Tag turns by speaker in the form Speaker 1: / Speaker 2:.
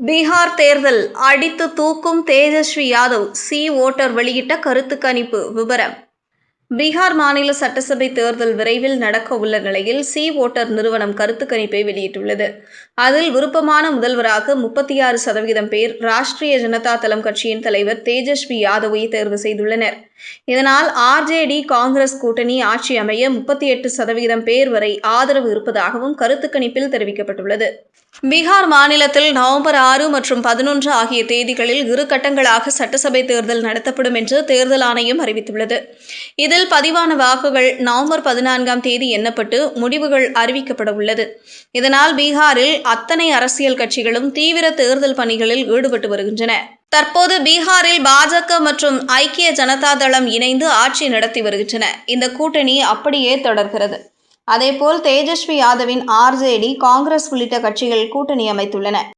Speaker 1: பீகார் தேர்தல் அடித்து தூக்கும் தேஜஸ்வி யாதவ் சி ஓட்டர் வெளியிட்ட கருத்து கணிப்பு விவரம் பீகார் மாநில சட்டசபை தேர்தல் விரைவில் நடக்க உள்ள நிலையில் சி ஓட்டர் நிறுவனம் கருத்து கணிப்பை வெளியிட்டுள்ளது. அதில் விருப்பமான முதல்வராக முப்பத்தி ஆறு சதவீதம் பேர் ராஷ்டிரிய ஜனதா தளம் கட்சியின் தலைவர் தேஜஸ்வி யாதவை தேர்வு செய்துள்ளனர். இதனால் ஆர்ஜேடி காங்கிரஸ் கூட்டணி ஆட்சி அமைய முப்பத்தி எட்டு சதவீதம் பேர் வரை ஆதரவு இருப்பதாகவும் கருத்து கணிப்பில் தெரிவிக்கப்பட்டுள்ளது. பீகார் மாநிலத்தில் நவம்பர் ஆறு மற்றும் பதினொன்று ஆகிய தேதிகளில் இரு கட்டங்களாக சட்டசபை தேர்தல் நடத்தப்படும் என்று தேர்தல் ஆணையம் அறிவித்துள்ளது. இதில் பதிவான வாக்குகள் நவம்பர் பதினான்காம் தேதி எண்ணப்பட்டு முடிவுகள் அறிவிக்கப்பட உள்ளது. இதனால் பீகாரில் அத்தனை அரசியல் கட்சிகளும் தீவிர தேர்தல் பணிகளில் ஈடுபட்டு வருகின்றன. தற்போது பீகாரில் பாஜக மற்றும் ஐக்கிய ஜனதா தளம் இணைந்து ஆட்சி நடத்தி வருகின்றன. இந்த கூட்டணி அப்படியே தொடர்கிறது. அதேபோல் தேஜஸ்வி யாதவின் ஆர்ஜேடி காங்கிரஸ் உள்ளிட்ட கட்சிகள் கூட்டணி அமைத்துள்ளன.